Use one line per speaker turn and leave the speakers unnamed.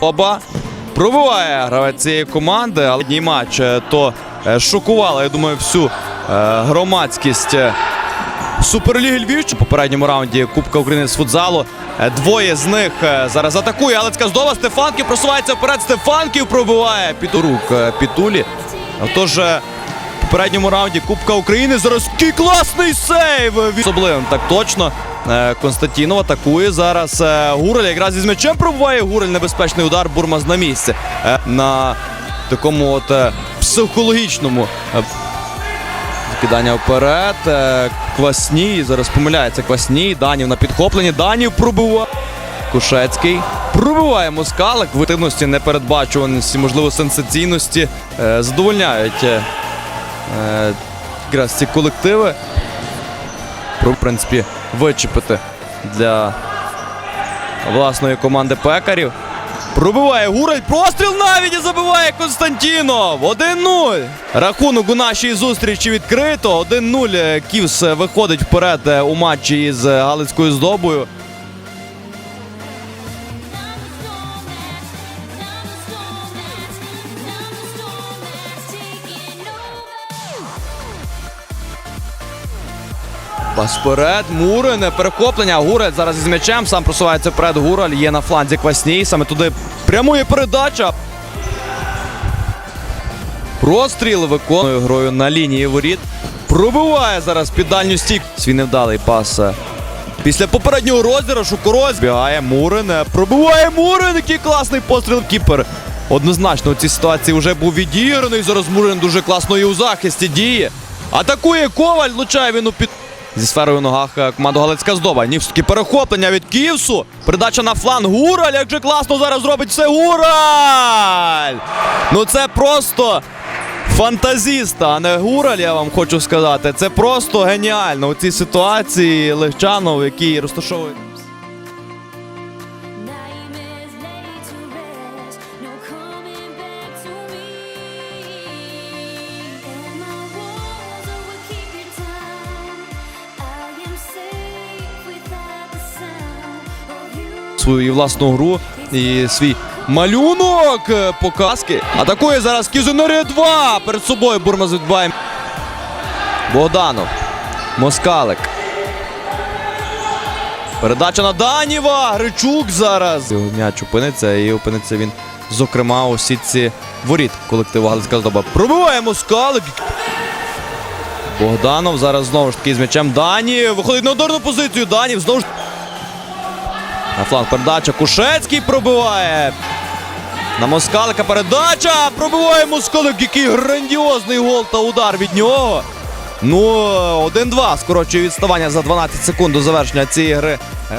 Оба пробиває гравець цієї команди, але дній матч е, то е, шокувало, я думаю, всю е, громадськість е, Суперліги Львів. У попередньому раунді Кубка України з футзалу. Е, Двоє з них зараз атакує. Галицька здоба. Стефанків просувається вперед. Стефанків пробиває під рук Пітулі. Отож, в попередньому раунді Кубка України. Зараз який класний сейв! Особливим так точно. Е, Константінов атакує зараз. е, Гураль якраз із м'ячем пробиває. Гураль небезпечний удар. Бурмаз на місці. Е, На такому от психологічному Кидання вперед. Квасній. Зараз помиляється Квасній. Данів на підхопленні. Данів пробиває. Кушецький. Пробиває Москалик. Витивності, непередбачуваності, можливо, сенсаційності. Задовольняють якраз ці колективи. В принципі, вичепити для власної команди пекарів. Пробиває Гураль. Простріл навіть і забиває Константінов. 1-0. Рахунок у нашій зустрічі відкрито. 1-0. Е, Ківс е, виходить вперед е, у матчі із е, Галицькою здобою. Пас вперед. Мурин. е, Перехоплення. Гураль зараз із м'ячем. Сам просувається вперед. Гураль є на фланзі Квасній. Саме туди прямує передача. Простріл виконує грою на лінії воріт. Пробиває зараз під дальню стік. Свій невдалий пас. е, Після попереднього розіграшу Корось бігає Мурин. е, Пробиває Мурин. Який класний постріл кіпер. Однозначно у цій ситуації вже був відіграний. Зараз Мурин дуже класно і у захисті діє. Атакує Коваль, влучає він у під. Зі сферою в ногах е, команду Галицька здоба. Нівське перехоплення від Ківсу. Передача на фланг. Гураль, як же класно зараз робить все. Гураль! Ну це просто фантазіста, а не Гураль, я вам хочу сказати. Це просто геніально у цій ситуації Легчанов, який розташовує. Свою власну гру і свій малюнок е, показки. Атакує зараз Кізунери 2. Перед собою Бурмаз відбиває. Богданов. Москалик. Передача на Даніва. Гричук зараз. Його м'яч опиниться і опиниться він, зокрема, у сітці воріт колективу Галицька здоба. Пробиває Москалик. Богданов зараз знову ж таки з м'ячем. Дані виходить на ударну позицію. Данів знову ж на фланг передача. Кушецький пробиває. На Москалика передача. Пробиває Москалик. Який грандіозний гол та удар від нього. Ну, 1-2 скорочує відставання за 12 секунд до завершення цієї гри. Е,